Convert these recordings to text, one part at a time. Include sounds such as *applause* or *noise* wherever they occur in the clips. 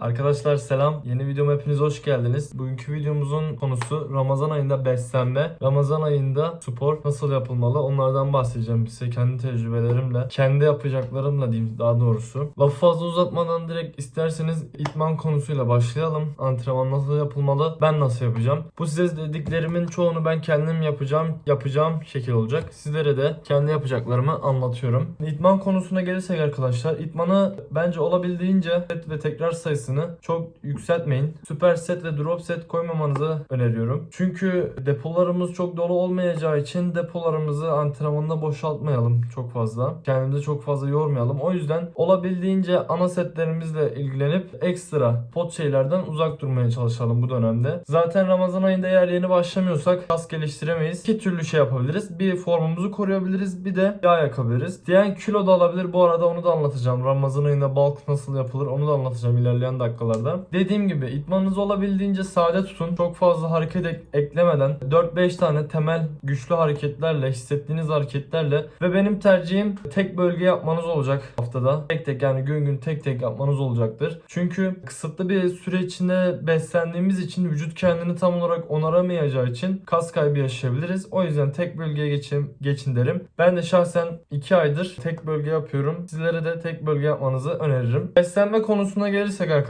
Arkadaşlar selam. Yeni videoma hepiniz hoş geldiniz. Bugünkü videomuzun konusu Ramazan ayında beslenme. Ramazan ayında spor nasıl yapılmalı onlardan bahsedeceğim size kendi tecrübelerimle. Kendi yapacaklarımla diyeyim daha doğrusu. Lafı fazla uzatmadan direkt isterseniz itman konusuyla başlayalım. Antrenman nasıl yapılmalı? Ben nasıl yapacağım? Bu size dediklerimin çoğunu ben kendim yapacağım. Yapacağım şekil olacak. Sizlere de kendi yapacaklarımı anlatıyorum. İtman konusuna gelirsek arkadaşlar. itmanı bence olabildiğince ve tekrar sayısını çok yükseltmeyin. Süper set ve drop set koymamanızı öneriyorum. Çünkü depolarımız çok dolu olmayacağı için depolarımızı antrenmanda boşaltmayalım çok fazla. Kendimizi çok fazla yormayalım. O yüzden olabildiğince ana setlerimizle ilgilenip ekstra pot şeylerden uzak durmaya çalışalım bu dönemde. Zaten Ramazan ayında eğer yeni başlamıyorsak kas geliştiremeyiz. İki türlü şey yapabiliriz. Bir formumuzu koruyabiliriz bir de yağ yakabiliriz. Diyen kilo da alabilir. Bu arada onu da anlatacağım. Ramazan ayında bulk nasıl yapılır onu da anlatacağım ilerleyen dakikalarda. Dediğim gibi itmanınızı olabildiğince sade tutun. Çok fazla hareket ek- eklemeden 4-5 tane temel güçlü hareketlerle hissettiğiniz hareketlerle ve benim tercihim tek bölge yapmanız olacak haftada. Tek tek yani gün gün tek tek yapmanız olacaktır. Çünkü kısıtlı bir süre içinde beslendiğimiz için vücut kendini tam olarak onaramayacağı için kas kaybı yaşayabiliriz. O yüzden tek bölgeye geçin, geçin derim. Ben de şahsen 2 aydır tek bölge yapıyorum. Sizlere de tek bölge yapmanızı öneririm. Beslenme konusuna gelirsek arkadaşlar.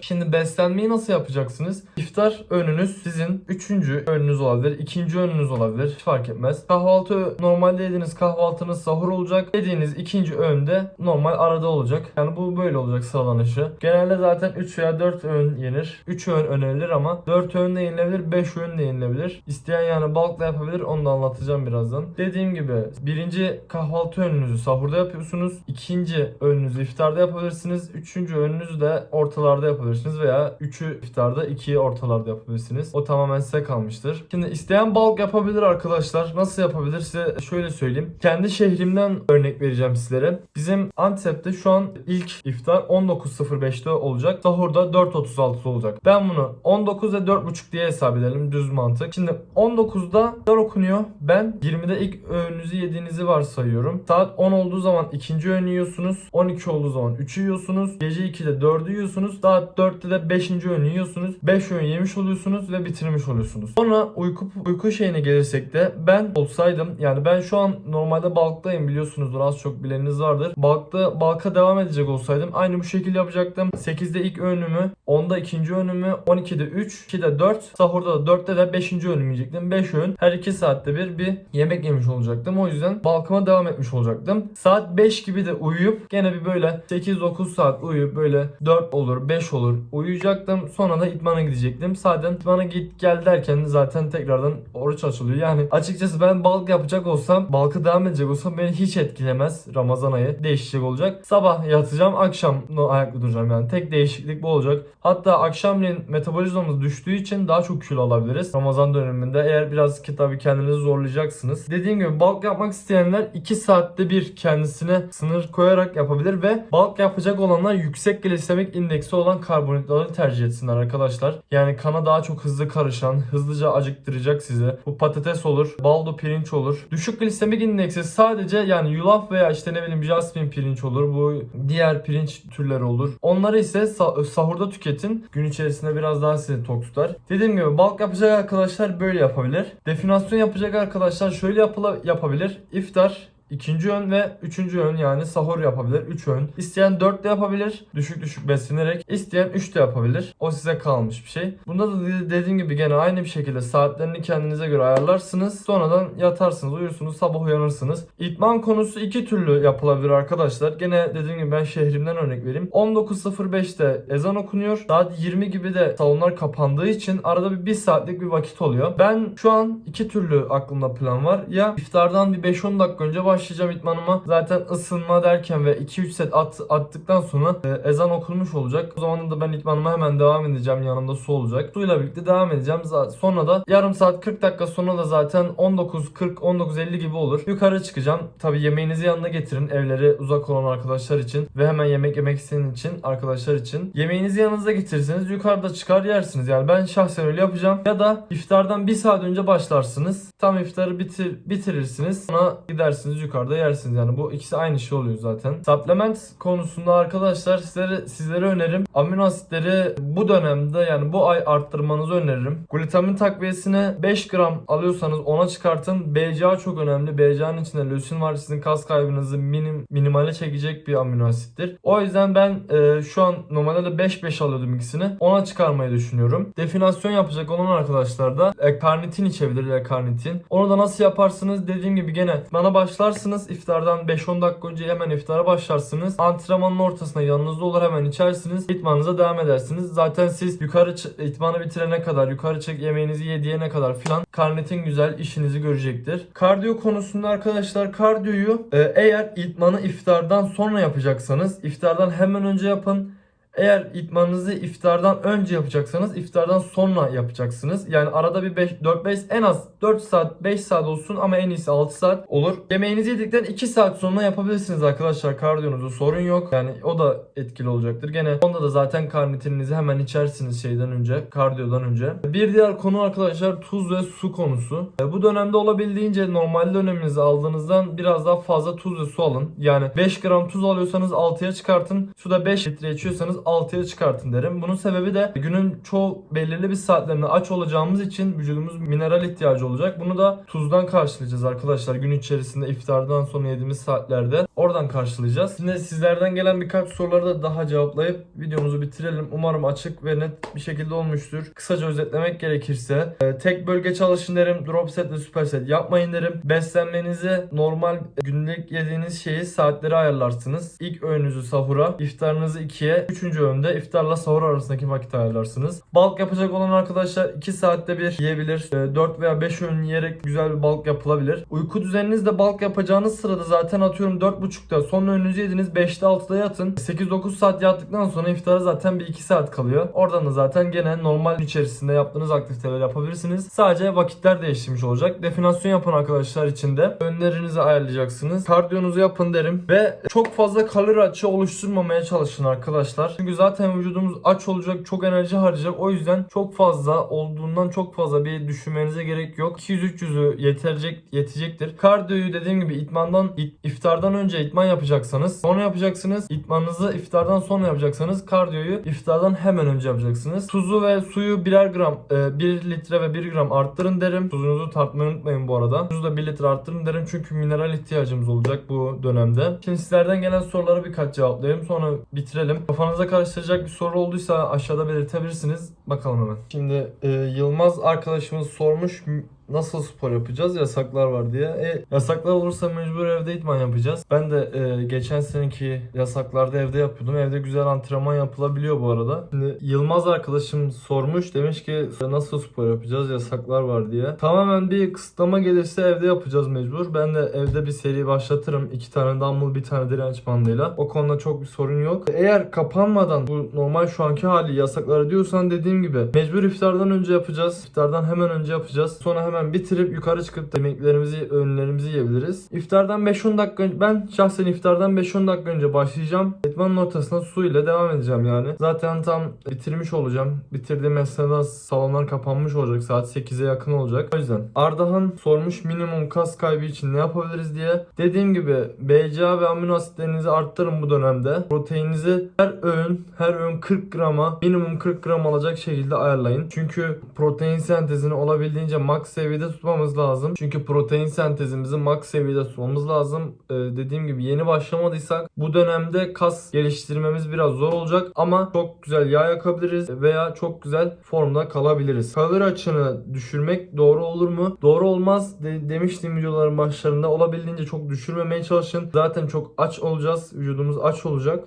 Şimdi beslenmeyi nasıl yapacaksınız? İftar önünüz sizin 3. önünüz olabilir, 2. önünüz olabilir. Hiç fark etmez. Kahvaltı normalde yediğiniz kahvaltınız sahur olacak. Yediğiniz ikinci öğünde normal arada olacak. Yani bu böyle olacak sıralanışı. Genelde zaten 3 veya 4 öğün yenir. 3 öğün önerilir ama 4 öğün de yenilebilir, 5 öğün de yenilebilir. İsteyen yani bulkla yapabilir. Onu da anlatacağım birazdan. Dediğim gibi birinci kahvaltı öğününüzü sahurda yapıyorsunuz. ikinci öğününüzü iftarda yapabilirsiniz. Üçüncü öğününüzü de ortalarda yapabilirsiniz veya üçü iftarda, ikiyi ortalarda yapabilirsiniz. O tamamen size kalmıştır. Şimdi isteyen bulk yapabilir arkadaşlar. Nasıl yapabilir size şöyle söyleyeyim. Kendi şehrimden örnek vereceğim sizlere. Bizim Antep'te şu an ilk iftar 19.05'te olacak. Sahurda 4.36'da olacak. Ben bunu 19 ve 4.5 diye hesap edelim düz mantık. Şimdi 19'da iftar okunuyor. Ben 20'de ilk öğününüzü yediğinizi varsayıyorum. Saat 10 olduğu zaman ikinci öğün yiyorsunuz. 12 olduğu zaman 3'ü yiyorsunuz. Gece 2'de 4'ü yiyorsunuz. Saat 4'te de 5. öğünü yiyorsunuz. 5 öğün yemiş oluyorsunuz ve bitirmiş oluyorsunuz. Sonra uyku uyku şeyine gelirsek de ben olsaydım yani ben şu an normalde bulktayım biliyorsunuzdur az çok bileniniz vardır. Bulkta bulka devam edecek olsaydım aynı bu şekilde yapacaktım. 8'de ilk öğünümü, 10'da ikinci öğünümü, 12'de 3, 2'de 4, sahurda da 4'te de 5. öğünümü yiyecektim. 5 öğün her 2 saatte bir bir yemek yemiş olacaktım. O yüzden bulkıma devam etmiş olacaktım. Saat 5 gibi de uyuyup gene bir böyle 8-9 saat uyuyup böyle 4 olur 5 olur uyuyacaktım. Sonra da itmana gidecektim. Zaten itmana git gel derken zaten tekrardan oruç açılıyor. Yani açıkçası ben balk yapacak olsam balkı devam edecek olsam beni hiç etkilemez. Ramazan ayı değişecek olacak. Sabah yatacağım akşam ayakta duracağım yani. Tek değişiklik bu olacak. Hatta akşamleyin metabolizmamız düştüğü için daha çok kilo alabiliriz. Ramazan döneminde eğer biraz ki tabii kendinizi zorlayacaksınız. Dediğim gibi bulk yapmak isteyenler 2 saatte bir kendisine sınır koyarak yapabilir ve bulk yapacak olanlar yüksek glisemik indeksi olan karbonhidratları tercih etsinler arkadaşlar. Yani kana daha çok hızlı karışan, hızlıca acıktıracak sizi. Bu patates olur, baldo pirinç olur. Düşük glisemik indeksi sadece yani yulaf veya işte ne bileyim jasmin pirinç olur. Bu diğer pirinç türleri olur. Onları ise sa- sahurda tüketin. Gün içerisinde biraz daha sizi tok tutar. Dediğim gibi bulk yapacak arkadaşlar böyle yapabilir. Definasyon yapacak arkadaşlar şöyle yapıla- yapabilir. İftar İkinci öğün ve üçüncü öğün yani sahur yapabilir. Üç öğün. İsteyen 4 de yapabilir. Düşük düşük beslenerek. İsteyen 3 de yapabilir. O size kalmış bir şey. Bunda da de- dediğim gibi gene aynı bir şekilde saatlerini kendinize göre ayarlarsınız. Sonradan yatarsınız, uyursunuz, sabah uyanırsınız. İtman konusu iki türlü yapılabilir arkadaşlar. Gene dediğim gibi ben şehrimden örnek vereyim. 19.05'te ezan okunuyor. Saat 20 gibi de salonlar kapandığı için arada bir 1 saatlik bir vakit oluyor. Ben şu an iki türlü aklımda plan var. Ya iftardan bir 5-10 dakika önce başlayacağım itmanıma. Zaten ısınma derken ve 2-3 set at, attıktan sonra e, ezan okunmuş olacak. O zaman da ben itmanıma hemen devam edeceğim. Yanımda su olacak. Suyla birlikte devam edeceğim. Z- Sonra da yarım saat 40 dakika sonra da zaten 19.40-19.50 gibi olur. Yukarı çıkacağım. Tabi yemeğinizi yanına getirin. Evleri uzak olan arkadaşlar için ve hemen yemek yemek isteyen için arkadaşlar için. Yemeğinizi yanınıza getirirseniz yukarıda çıkar yersiniz. Yani ben şahsen öyle yapacağım. Ya da iftardan bir saat önce başlarsınız. Tam iftarı bitir bitirirsiniz. Sonra gidersiniz yukarı yukarıda yersiniz. Yani bu ikisi aynı şey oluyor zaten. Supplement konusunda arkadaşlar sizlere, sizlere önerim amino asitleri bu dönemde yani bu ay arttırmanızı öneririm. Glutamin takviyesine 5 gram alıyorsanız ona çıkartın. BCA çok önemli. BCA'nın içinde lösin var. Sizin kas kaybınızı minim, minimale çekecek bir amino asittir. O yüzden ben e, şu an normalde de 5-5 alıyordum ikisini. Ona çıkarmayı düşünüyorum. Definasyon yapacak olan arkadaşlar da e, karnitin içebilir karnitin. Onu da nasıl yaparsınız? Dediğim gibi gene bana başlarsınız. İftardan 5-10 dakika önce hemen iftara başlarsınız. Antrenmanın ortasında yanınızda olur hemen içersiniz. İtmanınıza devam edersiniz. Zaten siz yukarı itmanı bitirene kadar, yukarı çık yemeğinizi yediğine kadar filan karnitin güzel işinizi görecektir. Kardiyo konusunda arkadaşlar kardiyoyu e, eğer itmanı iftardan sonra yapacaksanız iftardan hemen önce yapın. Eğer itmanınızı iftardan önce yapacaksanız iftardan sonra yapacaksınız. Yani arada bir 4-5 en az 4 saat 5 saat olsun ama en iyisi 6 saat olur. Yemeğinizi yedikten 2 saat sonra yapabilirsiniz arkadaşlar kardiyonuzu sorun yok. Yani o da etkili olacaktır. Gene onda da zaten karnitininizi hemen içersiniz şeyden önce kardiyodan önce. Bir diğer konu arkadaşlar tuz ve su konusu. E, Bu dönemde olabildiğince normal döneminizi aldığınızdan biraz daha fazla tuz ve su alın. Yani 5 gram tuz alıyorsanız 6'ya çıkartın. Suda 5 litre içiyorsanız 6'ya çıkartın derim. Bunun sebebi de günün çoğu belirli bir saatlerinde aç olacağımız için vücudumuz mineral ihtiyacı olacak. Bunu da tuzdan karşılayacağız arkadaşlar. Gün içerisinde iftardan sonra yediğimiz saatlerde oradan karşılayacağız. Şimdi sizlerden gelen birkaç soruları da daha cevaplayıp videomuzu bitirelim. Umarım açık ve net bir şekilde olmuştur. Kısaca özetlemek gerekirse e, tek bölge çalışın derim. Drop set ve super set yapmayın derim. Beslenmenizi normal günlük yediğiniz şeyi saatleri ayarlarsınız. İlk öğününüzü sahura, iftarınızı 2'ye, 3. öğünde iftarla sahur arasındaki vakit ayarlarsınız. Balk yapacak olan arkadaşlar 2 saatte bir yiyebilir. 4 veya 5 öğün yiyerek güzel bir balk yapılabilir. Uyku düzeninizde balk yapacağınız sırada zaten atıyorum 4.30'da son öğününüzü yediniz 5'te 6'da yatın. 8-9 saat yattıktan sonra iftara zaten bir 2 saat kalıyor. Oradan da zaten gene normal içerisinde yaptığınız aktiviteler yapabilirsiniz. Sadece vakitler değiştirmiş olacak. Definasyon yapan arkadaşlar için de önlerinizi ayarlayacaksınız. Kardiyonuzu yapın derim ve çok fazla kalori açığı oluşturmamaya çalışın arkadaşlar. Çünkü zaten vücudumuz aç olacak, çok enerji harcayacak. O yüzden çok fazla olduğundan çok fazla bir düşünmenize gerek yok. 200-300'ü yetecek, yetecektir. Kardiyoyu dediğim gibi itmandan it- iftardan önce itman yapacaksanız sonra yapacaksınız. İtmanınızı iftardan sonra yapacaksanız kardiyoyu iftardan hemen önce yapacaksınız. Tuzu ve suyu birer gram, 1 litre ve 1 gram arttırın derim. Tuzunuzu tartmayı unutmayın bu arada. Tuzu da 1 litre arttırın derim çünkü mineral ihtiyacımız olacak bu dönemde. Şimdi sizlerden gelen soruları birkaç cevaplayayım sonra bitirelim. Kafanıza karıştıracak bir soru olduysa aşağıda belirtebilirsiniz. Bakalım hemen. Şimdi e, Yılmaz arkadaşımız sormuş nasıl spor yapacağız yasaklar var diye. E, yasaklar olursa mecbur evde idman yapacağız. Ben de e, geçen seneki yasaklarda evde yapıyordum. Evde güzel antrenman yapılabiliyor bu arada. Şimdi Yılmaz arkadaşım sormuş demiş ki nasıl spor yapacağız yasaklar var diye. Tamamen bir kısıtlama gelirse evde yapacağız mecbur. Ben de evde bir seri başlatırım. iki tane dumbbell bir tane direnç bandıyla. O konuda çok bir sorun yok. Eğer kapanmadan bu normal şu anki hali yasakları diyorsan dediğim gibi mecbur iftardan önce yapacağız. İftardan hemen önce yapacağız. Sonra hemen bitirip yukarı çıkıp yemeklerimizi, öğünlerimizi yiyebiliriz. İftardan 5-10 dakika önce, ben şahsen iftardan 5-10 dakika önce başlayacağım. Etmanın ortasına su ile devam edeceğim yani. Zaten tam bitirmiş olacağım. Bitirdiğim esnada salonlar kapanmış olacak. Saat 8'e yakın olacak. O yüzden Ardahan sormuş minimum kas kaybı için ne yapabiliriz diye. Dediğim gibi BCA ve amino asitlerinizi arttırın bu dönemde. Proteininizi her öğün, her öğün 40 grama, minimum 40 gram alacak şekilde ayarlayın. Çünkü protein sentezini olabildiğince max seviyede tutmamız lazım. Çünkü protein sentezimizi max seviyede tutmamız lazım. Ee, dediğim gibi yeni başlamadıysak bu dönemde kas geliştirmemiz biraz zor olacak ama çok güzel yağ yakabiliriz veya çok güzel formda kalabiliriz. Kalori açığını düşürmek doğru olur mu? Doğru olmaz de- demiştim videoların başlarında. Olabildiğince çok düşürmemeye çalışın. Zaten çok aç olacağız. Vücudumuz aç olacak.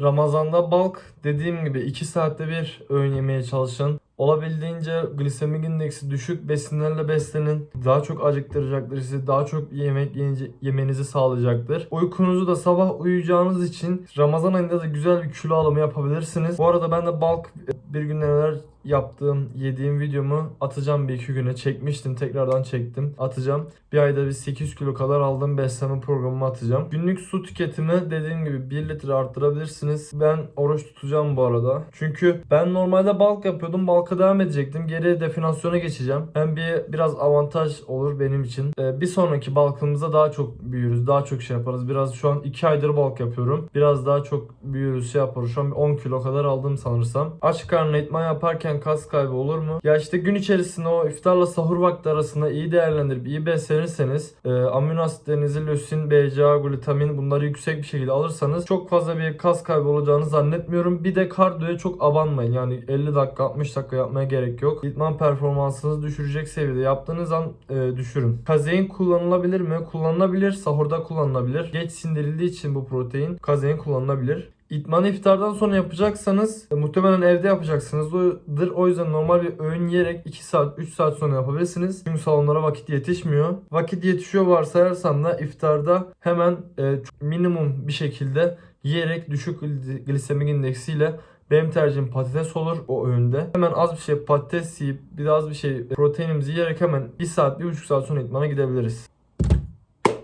Ramazanda balk dediğim gibi 2 saatte bir öğün yemeye çalışın. Olabildiğince glisemik indeksi düşük besinlerle beslenin. Daha çok acıktıracaktır sizi. Daha çok yemek yiyince- yemenizi sağlayacaktır. Uykunuzu da sabah uyuyacağınız için Ramazan ayında da güzel bir kilo alımı yapabilirsiniz. Bu arada ben de bulk bir günden evvel yaptığım, yediğim videomu atacağım bir iki güne. Çekmiştim, tekrardan çektim. Atacağım. Bir ayda bir 8 kilo kadar aldığım beslenme programımı atacağım. Günlük su tüketimi dediğim gibi 1 litre arttırabilirsiniz. Ben oruç tutacağım bu arada. Çünkü ben normalde balk yapıyordum. Balka devam edecektim. Geri definasyona geçeceğim. Hem bir biraz avantaj olur benim için. Ee, bir sonraki balkımızda daha çok büyürüz. Daha çok şey yaparız. Biraz şu an 2 aydır balk yapıyorum. Biraz daha çok büyürüz şey yaparız. Şu an bir 10 kilo kadar aldım sanırsam. Aç karnına itman yaparken kas kaybı olur mu? Ya işte gün içerisinde o iftarla sahur vakti arasında iyi değerlendirip iyi beslenirseniz e, amino asitlerinizi lösin, BCA, glutamin bunları yüksek bir şekilde alırsanız çok fazla bir kas kaybı olacağını zannetmiyorum. Bir de kardiyoya çok abanmayın. Yani 50 dakika 60 dakika yapmaya gerek yok. İtman performansınızı düşürecek seviyede yaptığınız an e, düşürün. Kazein kullanılabilir mi? Kullanılabilir. Sahurda kullanılabilir. Geç sindirildiği için bu protein kazein kullanılabilir. İtmanı iftardan sonra yapacaksanız e, muhtemelen evde yapacaksınızdır. O yüzden normal bir öğün yiyerek 2 saat 3 saat sonra yapabilirsiniz. Çünkü salonlara vakit yetişmiyor. Vakit yetişiyor varsayarsam da iftarda hemen e, minimum bir şekilde yiyerek düşük gli- glisemik indeksiyle benim tercihim patates olur o öğünde. Hemen az bir şey patates yiyip bir de az bir şey proteinimizi yiyerek hemen 1 saat 1,5 saat sonra itmana gidebiliriz.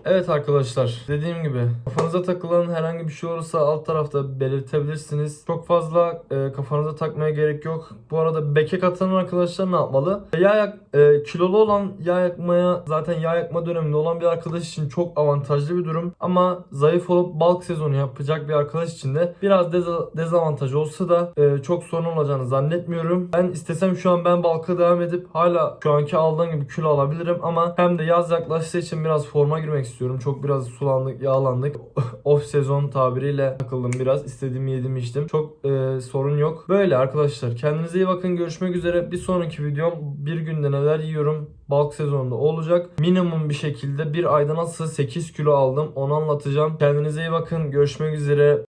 Evet arkadaşlar dediğim gibi kafanıza takılan herhangi bir şey olursa alt tarafta belirtebilirsiniz. Çok fazla e, kafanıza takmaya gerek yok. Bu arada beke katılan arkadaşlar ne yapmalı? Yağ yak, e, kilolu olan yağ yakmaya zaten yağ yakma döneminde olan bir arkadaş için çok avantajlı bir durum. Ama zayıf olup bulk sezonu yapacak bir arkadaş için de biraz deza- dezavantaj olsa da e, çok sorun olacağını zannetmiyorum. Ben istesem şu an ben bulk'a devam edip hala şu anki aldığım gibi kilo alabilirim ama hem de yaz yaklaştığı için biraz forma girmek istiyorum. Çok biraz sulandık, yağlandık. *laughs* Off sezon tabiriyle takıldım biraz. İstediğimi yedim içtim. Çok e, sorun yok. Böyle arkadaşlar. Kendinize iyi bakın. Görüşmek üzere. Bir sonraki videom bir günde neler yiyorum. Bulk sezonunda olacak. Minimum bir şekilde bir ayda nasıl 8 kilo aldım onu anlatacağım. Kendinize iyi bakın. Görüşmek üzere.